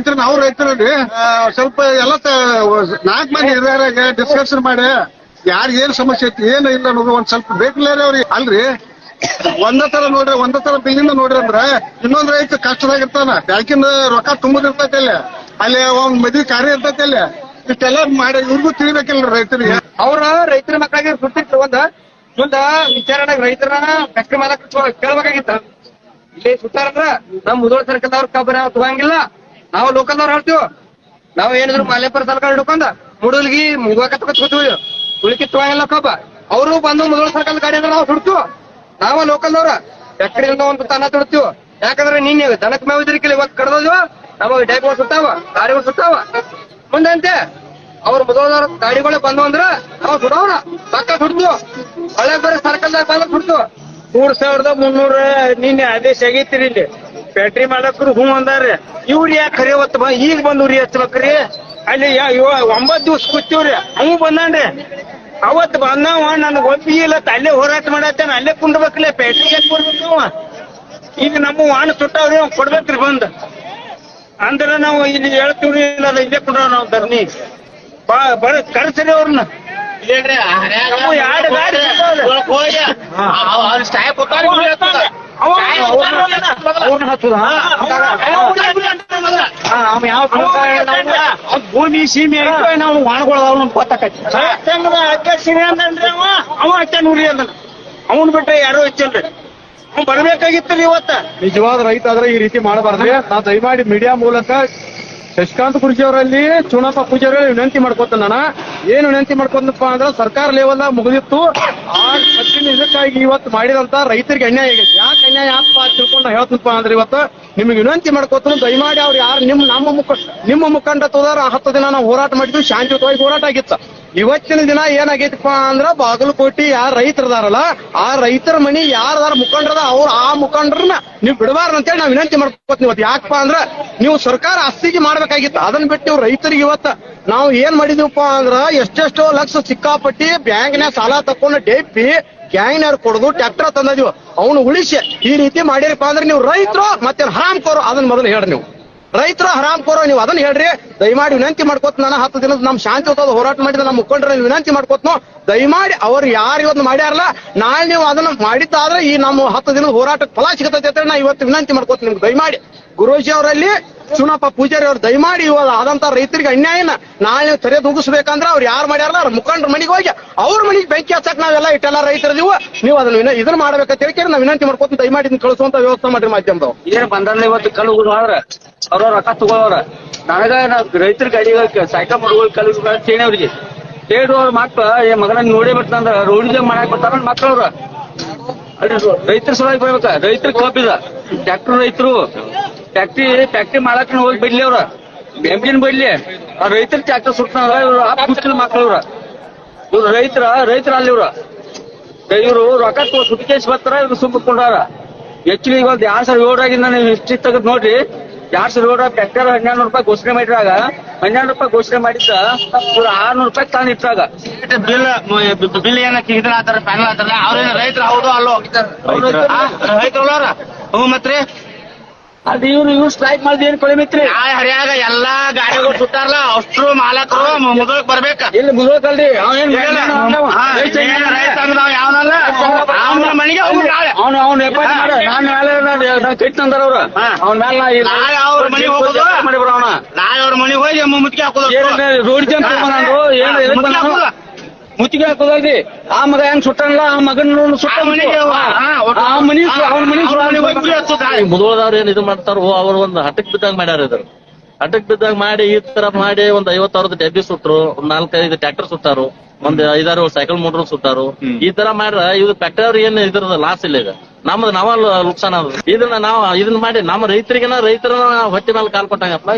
ರೈತರು ನಾವು ರೈತರಲ್ಲಿ ಸ್ವಲ್ಪ ಎಲ್ಲ ನಾಲ್ಕು ಮಂದಿ ಹಿರಿಯರಾಗ ಡಿಸ್ಕಷನ್ ಮಾಡಿ, ಯಾರ್ ಏನ್ ಸಮಸ್ಯೆ ಐತಿ, ಏನ್ ಇಲ್ಲ ಅನ್ನೋದು ಒಂದ್ ಸ್ವಲ್ಪ ಬೇಕಿಲ್ಲ ಅವ್ರಿಗೆ. ಅಲ್ರಿ, ಒಂದ ತರ ನೋಡ್ರಿ, ಒಂದ ತರ ಬಿಲ್ಲಿಂದ ನೋಡ್ರಿ ಅಂದ್ರ, ಇನ್ನೊಂದ್ ರೈತ ಕಷ್ಟದಾಗ ಇರ್ತಾನ ಬ್ಯಾಂಕಿನ ರೊಕ್ಕ ತುಂಬದಿರ್ತೈತಿ ಅಲ್ಲಿ ಅಲ್ಲಿ ಒಂದ್ ಮದ್ವಿ ಕಾರ್ಯ ಇರ್ತೈತಿ ಅಲ್ಲಿ, ಇಷ್ಟೆಲ್ಲ ಮಾಡಿ, ಇವ್ರಿಗೂ ತಿಳಿಬೇಕಿಲ್ಲ ರೈತರಿಗೆ. ಅವ್ರ ರೈತರ ಮಕ್ಕಳಿಗೆ ಗೊತ್ತಿತ್ತು ಒಂದ ಮುಂದ ವಿಚಾರಣೆ ರೈತರ ಕಷ್ಟ ಮಾಡಕ್ ಕೇಳ್ಬೇಕಾಗಿತ್ತ? ಇಲ್ಲಿ ಸುತ್ತಾರಂದ್ರ ನಮ್ ಮುದೋಳ ಸರ್ಕಲ್ ಅವ್ರ ಕಬ್ಬರ ತಗೊಂಗಿಲ್ಲ ನಾವು ಲೋಕಲ್ದವ್ರು ಹೇಳ್ತೀವಿ. ನಾವ್ ಏನಿದ್ರು ಮಾಲೆಪುರ ಸರ್ಕಾರ ಹಿಡ್ಕೊಂಡ ಮುಡುಲ್ಗಿ ಮುಗುವಾಕ ತಗೋತೀವಿ ಉಳಿಕಿ ಕಬ್ಬ. ಅವರು ಬಂದು ಮುದೋಳ ಸರ್ಕಲ್ ಗಾಡಿ ಅಂದ್ರೆ ನಾವು ಸುಡ್ತೀವಿ ನಾವ ಲೋಕಲ್ದವ್ರ ಫ್ಯಾಕ್ಟ್ರಿಯಿಂದ ಒಂದು ತನ್ನ ತುಡ್ತೀವಿ. ಯಾಕಂದ್ರೆ ನೀನ್ ದನಕ್ ಮೇವಿದ್ರಿಕಿಲ್ಲ ಇವಾಗ ಕಡ್ದೋದ್ವ ನಮ್ಮ ಡೈಗಳು ಸುತ್ತಾವ ಗಾಡಿಗಳು ಸುತ್ತಾವ. ಮುಂದಂತೆ ಅವ್ರ ಮುದೋದವ್ರ ಗಾಡಿಗಳು ಬಂದು ಅಂದ್ರ ನಾವು ಸುಡೋಣ. ಪಕ್ಕ ಸುಡ್ತು ಹಳೆ ಬೇರೆ ಸರ್ಕಲ್ದಾಗ ಬಂದ ಸುಡ್ತು ಮೂರ್ ಸಾವಿರದ ಮುನ್ನೂರ ನಿನ್ನೆ ಆದೇಶ ಆಗೈತ್ರಿ ಇಲ್ಲಿ ಫ್ಯಾಕ್ಟ್ರಿ ಮಾಡಕ್ರು ಹ್ಞೂ ಅಂದಾರ್ರಿ ಇವ್ರು ಯಾಕೆ ಖರೆ ಹೊತ್ತು ಬಾ, ಈಗ ಬಂದು ಉರಿ ಹಚ್ಬೇಕ್ರಿ. ಅಲ್ಲಿ ಯಾ- ಇವ- ಒಂಬತ್ ದಿವ್ಸ ಕೂತೀವ್ರಿ. ಅವ್ ಬಂದಾನ್ರಿ. ಅವತ್ ಬಂದವ, ನನ್ಗೆ ಒಪ್ಪಿಗೆ ಇಲ್ಲ ಅಲ್ಲೇ ಹೋರಾಟ ಮಾಡತ್ತೇನ, ಅಲ್ಲೇ ಕುಂಡ್ಬೇಕಲ್ಲ ಬ್ಯಾಟ್ರಿ ಯಾಕೆ ಕೊಡ್ಬೇಕು? ಈಗ ನಮ್ಮ ವಾಣ ಸುಟ್ಟವ್ರಿ ಅವ್ ಕೊಡ್ಬೇಕ್ರಿ ಬಂದ್. ಅಂದ್ರೆ ನಾವು ಇಲ್ಲಿ ಹೇಳ್ತೀವ್ರಿ ಇಲ್ಲ ಇಲ್ಲೇ ಕುಂಡ್ರ ನಾವು ಧರ್ನಿ ಬಾ, ಬರ, ಕರ್ಸ್ರಿ ಅವ್ರನ್ನ ಭೂಮಿ ಸೀಮೆ ಐತೆ ನಾವು ವಾಣಗೊಳದವ್ ನಮ್ಗೆ ಗೊತ್ತಾಕೈತಿ. ಅಕ್ಕ ಸೀಮೆ ಅಂದ್ರಿ ಅವ? ಅವ ಅಕ್ಕ ನೂರಿ ಅಂದ ಅವನ್ ಬಿಟ್ರೆ ಯಾರು ಹೆಚ್ಚಲ್ರಿ. ಅವ್ನ್ ಬರ್ಬೇಕಾಗಿತ್ತು ಇವತ್ತ? ನಿಜವಾದ ರೈತ ಆದ್ರೆ ಈ ರೀತಿ ಮಾಡಬಾರ್ದ್ರಿ. ನಾ ದಯಮಾಡಿ ಮೀಡಿಯಾ ಮೂಲಕ ಶಶಿಕಾಂತ್ ಕುರ್ಜಿ ಅವರಲ್ಲಿ ಚುನಪ್ಪ ಪೂಜಾರಿ ವಿನಂತಿ ಮಾಡ್ಕೊತ ನಾನು. ಏನ್ ವಿನಂತಿ ಮಾಡ್ಕೊಂಡಪ್ಪ ಅಂದ್ರೆ ಸರ್ಕಾರ ಲೆವೆಲ್ ಮುಗಿದಿತ್ತು. ಆ ಕಠಿಣ ಇದಕ್ಕಾಗಿ ಇವತ್ತು ಮಾಡಿದಂತ ರೈತರಿಗೆ ಅನ್ಯಾಯ ಆಗಿದೆ. ಯಾಕೆ ಅನ್ಯಾಯ ಯಾಕಪ್ಪ ತಿಳ್ಕೊಂಡು ನಾ ಹೇಳ್ತನಪ್ಪ ಅಂದ್ರೆ ಇವತ್ತು ನಿಮ್ಗೆ ವಿನಂತಿ ಮಾಡ್ಕೋತಾನು, ದಯಮಾಡಿ ಅವ್ರು ಯಾರು ನಿಮ್ ನಮ್ಮ ಮುಖ ನಿಮ್ಮ ಮುಖಂಡ ತೋದಾರ ಹತ್ತು ದಿನ ನಾವು ಹೋರಾಟ ಮಾಡಿದ್ವಿ, ಶಾಂತಿಯುತವಾಗಿ ಹೋರಾಟ ಆಗಿತ್ತು. ಇವತ್ತಿನ ದಿನ ಏನಾಗೈತಪ್ಪ ಅಂದ್ರ ಬಾಗಲಕೋಟಿ ಯಾರ ರೈತರದಾರಲ್ಲ ಆ ರೈತರ ಮನಿ ಯಾರದಾರ ಮುಖಂಡರದ ಅವ್ರ ಆ ಮುಖಂಡರನ್ನ ನೀವು ಬಿಡಬಾರ್ದು ಅಂತೇಳಿ ನಾವು ವಿನಂತಿ ಮಾಡ್ಕೋತೀವಿ ಇವತ್ತು. ಯಾಕಪ್ಪ ಅಂದ್ರ ನೀವು ಸರ್ಕಾರ ಅಸ್ತಿಗೆ ಮಾಡ್ಬೇಕಾಗಿತ್ತು. ಅದನ್ನ ಬಿಟ್ಟು ರೈತರಿಗೆ ಇವತ್ತ ನಾವು ಏನ್ ಮಾಡಿದೀವಪ್ಪ ಅಂದ್ರ ಎಷ್ಟೆಷ್ಟೋ ಲಕ್ಷ ಸಿಕ್ಕಾಪಟ್ಟಿ ಬ್ಯಾಂಕ್ನ್ಯಾಗ ಸಾಲ ತಕೊಂಡು ಡೆಪ್ಪಿ ಗ್ಯಾಂಗ್ನರ್ ಕೊಡೋದು ಟ್ರ್ಯಾಕ್ಟರ್ ತಂದಿದೀವಿ. ಅವನು ಉಳಿಸಿ ಈ ರೀತಿ ಮಾಡಿರಪ್ಪ ಅಂದ್ರೆ ನೀವು ರೈತರು ಮತ್ತೆ ಹರಾಮ್ ಕೋರು. ಅದನ್ನ ಮೊದಲು ಹೇಳಿ ನೀವು. ರೈತರು ಹರಾಮ್ ಕೋರೋ, ನೀವು ಅದನ್ನ ಹೇಳ್ರಿ. ದಯಮಾಡಿ ವಿನಂತಿ ಮಾಡ್ಕೋತ ನಾನು ಹತ್ತು ದಿನದ ನಮ್ ಶಾಂತಿಯುತವಾದ ಹೋರಾಟ ಮಾಡಿದ ನಮ್ಮ ಮುಖಂಡರ ವಿನಂತಿ ಮಾಡ್ಕೋತ್ನೋ ದಯಮಾಡಿ ಅವ್ರು ಯಾರು ಇವತ್ತು ಮಾಡ್ಯಾರಲ್ಲ, ನಾಳೆ ನೀವು ಅದನ್ನ ಮಾಡಿದ್ದಾದ್ರೆ ಈ ನಮ್ಮ ಹತ್ತು ದಿನದ ಹೋರಾಟಕ್ಕೆ ಫಲ ಸಿಗತೈತೆ ಅಂತ ನಾ ಇವತ್ತು ವಿನಂತಿ ಮಾಡ್ಕೋತ ನಿಮ್ಗೆ. ದಯಮಾಡಿ ಗುರುಜಿ ಅವರಲ್ಲಿ ಚುನಪ್ಪ ಪೂಜಾರಿ ಅವ್ರು ದಯಮಾಡಿ ಇವಾಗ ಆದಂತ ರೈತರಿಗೆ ಅನ್ಯಾಯನ ನಾಳೆ ನೀವು ತೆರೆ ದುಗಿಸ್ಬೇಕಂದ್ರೆ ಅವ್ರು ಯಾರು ಮಾಡ್ಯಾರಲ್ಲ, ಅವ್ರ ಮುಖಂಡ್ರ ಮನೆಗೆ ಹೋಗಿ ಅವ್ರ ಮನೆಗೆ ಬೆಂಕಿ ಹಚ್ಚಕ್ ನಾವೆಲ್ಲ ಇಟ್ಟೆಲ್ಲ ರೈತರ ನೀವು. ಅದನ್ನ ವಿನ- ಇದನ್ನ ಮಾಡ್ಬೇಕಂತ ಹೇಳಿ ನಾವು ವಿನಂತಿ ಮಾಡ್ಕೋತ ದಯಮಾಡಿ ಕಳಿಸುವಂತ ವ್ಯವಸ್ಥೆ ಮಾಡ್ರಿ ಮಾಧ್ಯಮದ ಏನ್ ಬಂದಾರಲ್ಲ ಇವತ್ತು ಕಲ್ಲು ಹೋದ್ರ ಅವ್ರ ರೊಕ್ಕ ತಗೋವ್ರ ನನಗ ರೈತರ ಗಾಡಿ ಸೈಕಲ್ ಮಾಡ್ಬೋದು ಕಲ್ಲು ಚೇಣಿ ಅವ್ರಿಗೆ. ಹೇಳು ಅವ್ರ ಮಕ್ಳ, ಏ ಮಗನ ನೋಡೇ ಬರ್ತಂದ್ರ ರೋಡಿಗೆ ಮಾಡಕ್ ಬರ್ತಾರ ಮಕ್ಳವ್ರ. ರೈತರ ಸಲುವಾಗಿ ಬರ್ಬೇಕ. ರೈತರ ಕೋಪಿದ ಟ್ರ್ಯಾಕ್ಟರ್ ರೈತರು. ಫ್ಯಾಕ್ಟ್ರಿ ಫ್ಯಾಕ್ಟ್ರಿ ಮಾಡಕ್ ಹೋಗಿ ಬಿಡ್ಲಿ ಅವ್ರ. ಬೆಂಬಿನ ಬಿಡ್ಲಿ ಆ ರೈತರ ಟ್ಯಾಕ್ಟರ್ ಸುಟ್ಟಾರ ಇವ್ರು ಆ ಇವ್ರ ಇವ್ರ ಇವ್ರು ರೈತರ ರೈತರ ಅಲ್ಲಿ ಇವ್ರ. ಇವ್ರು ರೊಕ್ಕ ತಗೋ ಸುಟ್ಕೇಸ್ ಬರ್ತಾರ ಇವ್ರು ಸುಮ್ಮಕೊಂಡಾರ ಹೆಚ್ಚಿಗೆ ಈಗ ಒಂದ್ ಎರಡ್ ಸಾವಿರ ಏಳರಾಗಿಂದ ನೀವು ಹಿಸ್ಟ್ರಿ ತೆಗೆದು ನೋಡ್ರಿ. ಎರಡ್ ಸಾವಿರ ಏಳರ ಟ್ಯಾಕ್ಟರ್ ಹನ್ನೆರಡು ರೂಪಾಯಿ ಘೋಷಣೆ ಮಾಡಿದ್ರಾಗ ಹನ್ನೆರಡು ರೂಪಾಯಿ ಘೋಷಣೆ ಮಾಡಿದ್ದ ಇವ್ರು ಆರ್ನೂರು ರೂಪಾಯಿ ತಾನು ಇಟ್ಟಾಗ ಬಿಲ್ ಬಿಲ್ ಏನಕ್ಕೆ ಇದ್ರ ಆತರ ಪ್ಯಾನಲ್ ಆತಾರಲ್ಲ ಅವ್ರೇನ ರೈತರು ಹೌದು ಅಲ್ಲೋ ರೈತರು. ಹ್ಞೂ ಮತ್ರಿ ಅದು ಇವ್ರು ಇವ್ರು ಸ್ಟ್ರೈಕ್ ಮಾಡಿದ ಏನ್ ಕೊಳೆ ಮಿತ್ರಿ ಆ ಹರಿಯಾಗ ಎಲ್ಲಾ ಗಾಡಿಗಳು ಸುಟ್ಟಾರಲ್ಲ ಅಷ್ಟ್ರು ಮಾಲಕರು ಮುದಕ್ ಬರ್ಬೇಕ. ಇಲ್ಲಿ ಮುಗಿದಲ್ರಿ ಅವೇನ್ ಹಾ, ಏನ್ ರೈತ ನಾವ್ ಯಾವನಲ್ಲ? ಅವನ ಮನೆಗೆ ಹೋಗ್ಬಿಟ್ಟು ನಾಳೆ. ಅವ್ನು ಅವ್ನು ಎಪ್ಪತ್ತು ಮಾಡ ನಾನು ಮೇಲೆ ನಾನು ಕೈಟ್ ತಂದಾರ ಅವ್ರ. ಅವ್ನ ಮೇಲೆ ನಾ ಇಲ್ಲ ನಾಳೆ ಅವ್ರ ಮನೆಗೆ ಹೋಗೋದು. ಮಾಡಿ ಅವನ ನಾಳೆ ಅವ್ರ ಮನೆಗೆ ಹೋಗಿ ಮುತ್ತಿಗೆ ಹಾಕೋದು ರೋಡ್ ಜಂಪ್ ಬಂದು ಏನು ಮುತ್ತಿಗೆ ಹಾಕೋದಲ್ರಿ ಹಾಕೋದು. ಆ ಮಗ ಹೆಂಗ್ ಸುಟ್ಟಲ್ಲ ಆ ಮಗನ ಸುಟ್ಟ ಮನೆಗೆ. ಆ ಮನಿ ಅವ್ನ ಮನಿ ಮುದೋಳದವ್ರು ಏನ್ ಇದು ಮಾಡ್ತಾರೋ ಅವ್ರು ಒಂದ್ ಹಟಕ್ ಬಿದ್ದಂಗ್ ಮಾಡ್ಯಾರ ಇದ್ರು. ಹಟಕ್ ಬಿದ್ದಂಗ್ ಮಾಡಿ ಈ ತರ ಮಾಡಿ ಒಂದ್ ಐವತ್ ಸಾವಿರದ ಡೆಬ್ಬಿ ಸುಟ್ರು ಒಂದ್ ನಾಲ್ಕೈದು ಟ್ರ್ಯಾಕ್ಟರ್ ಸುತ್ತಾರು ಒಂದ್ ಐದಾರು ಸೈಕಲ್ ಮೋಟರ್ ಸುತ್ತಾರು ಈ ತರ ಮಾಡ್ರ ಇದು ಫ್ಯಾಕ್ಟರ್ ಏನ್ ಇದ್ರದ ಲಾಸ್ ಇಲ್ಲ ಈಗ. ನಮ್ದು ನಾವ ನುಕ್ಸಾನ ಅದ ಇದನ್ನ ನಾವ್ ಇದನ್ನ ಮಾಡಿ ನಮ್ಮ ರೈತರಿಗೆನ ರೈತರ ಹೊಟ್ಟೆ ಮೇಲೆ ಕಾಲ್ ಕೊಟ್ಟಂಗಪ್ಪ.